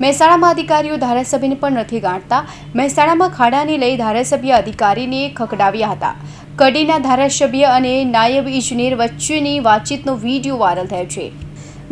મહેસાણામાં અધિકારીઓ ધારાસભ્યને પણ નથી ગાંઠતા. મહેસાણામાં ખાડાને લઈ ધારાસભ્ય અધિકારીને ખકડાવ્યા હતા. કડીના ધારાસભ્ય અને નાયબ ઇજનેર વચ્ચેની વાતચીતનો વીડિયો વાયરલ થયો છે.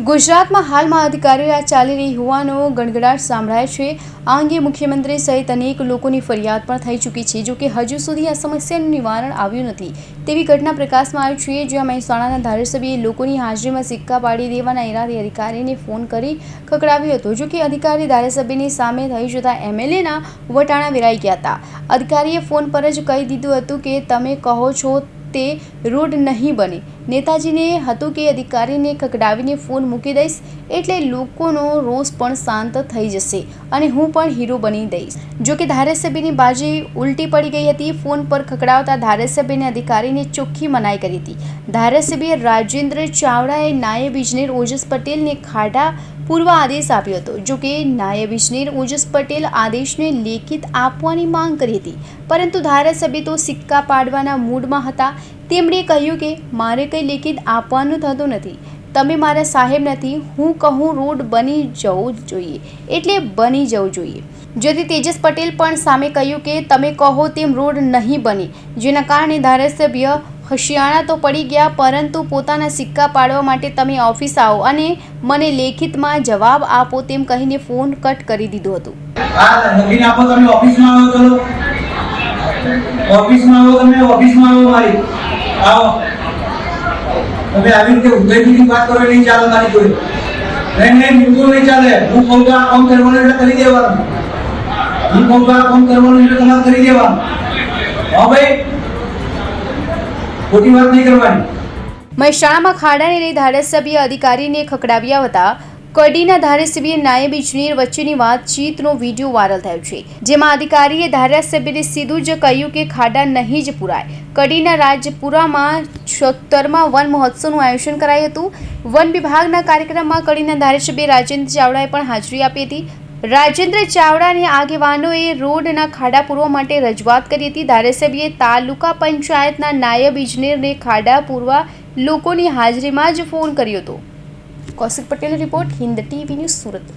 ગુજરાતમાં હાલમાં અધિકારી આ ચાલી રહી હોવાનો ગણગડાટ સંભળાય છે. આ અંગે મુખ્યમંત્રી સહિત અનેક લોકોની ફરિયાદ પણ થઈ ચૂકી છે. જો કે હજુ સુધી આ સમસ્યાનું નિવારણ આવ્યું નથી. તેવી ઘટના પ્રકાશમાં આવી છે, જ્યાં મહેસાણાના ધારાસભ્યએ લોકોની હાજરીમાં સિક્કા પાડી દેવાના ઈરાદે અધિકારીને ફોન કરી ખકડાવ્યો હતો. જો કે અધિકારી ધારાસભ્યની સામે થઈ જતા એમએલએના વટાણા વેરાઈ ગયા હતા. અધિકારીએ ફોન પર જ કહી દીધું હતું કે, તમે કહો છો તે રોડ નહીં બને. નેતાજીને હતું કે અધિકારીને ખકડાવીને ફોન મૂકી દઈશ એટલે લોકોનો રોષ પણ શાંત થઈ જશે અને હું પણ હીરો બની દઈશ. જો કે ધારાસભ્યની બાજી ઉલટી પડી ગઈ હતી, ફોન પર ખકડાવતા ધારાસભ્યને અધિકારીને ચોખ્ખી મનાઈ કરી હતી. ધારાસભ્ય રાજેન્દ્ર ચાવડાએ નાયબ ઇજનેર ઓજસ પટેલને ખાડા પૂર્વ આદેશ આપ્યો હતો. જો કે નાયબ ઇજનેર ઓજસ પટેલ આદેશને લેખિત આપવાની માંગ કરી હતી. પરંતુ ધારાસભ્ય તો સિક્કા પાડવાના મૂડમાં હતા. તેમણે કહ્યું કે, મારે કંઈ લેખિત આપવાનું થતું નથી. તમે મારા સાહેબ નથી હું કહું રોડ બની જવું જ જોઈએ. એટલે બની જવું જોઈએ. જેથી તેજસ પટેલ પણ સામે કહ્યું કે, તમે કહો તેમ રોડ નહીં બને. જેના કારણે ધારાસભ્ય હશિયાણા તો પડી ગયા, પરંતુ પોતાના સિક્કા પાડવા માટે તમે ઓફિસ આવો અને મને લેખિતમાં જવાબ આપો તેમ કહીને ફોન કટ કરી દીધો હતો. આપો, તમે ઓફિસમાં આવો ચલો ઓફિસમાં આવો, તમે ઓફિસમાં આવો મારી. આવો. તમે આવી રીતે ઉદયપુરની વાત કરો નહીં ચાલે મારી જોડે નહીં નહીં, બિલકુલ નહીં ચાલે. હું કહું તો આ કામ કરવાનું એટલે કરી દેવાનું. હું કહું તો આ કામ કરવાનું એટલે તમારે કરી દેવાનું. હા ભાઈ. ખોટી વાત નહીં કરવાની. મહેસાણામાં ખાડાને લઈ ધારાસભ્ય અધિકારીને ખકડાવ્યા હતા કડીના ધારાસભ્ય નાયબ ઇજનેર વચ્ચેની વાતચીતનો વીડિયો વાયરલ થયો છે, જેમાં અધિકારીએ ધારાસભ્યને સીધું જ કહ્યું કે ખાડા નહીં જ પુરાય. કડીના રાજપુરામાં છોત્તરમાં વન મહોત્સવનું આયોજન કરાયું હતું. વન વિભાગના કાર્યક્રમમાં કડીના ધારાસભ્ય રાજેન્દ્ર ચાવડાએ પણ હાજરી આપી હતી. રાજેન્દ્ર ચાવડાની આગેવાનોએ રોડના ખાડા પૂરવા માટે રજૂઆત કરી હતી. ધારાસભ્યે તાલુકા પંચાયતના નાયબ ઇજનેરને ખાડા પૂરવા લોકોની હાજરીમાં જ ફોન કર્યો હતો. Kaushik Patel report Hind TV news Surat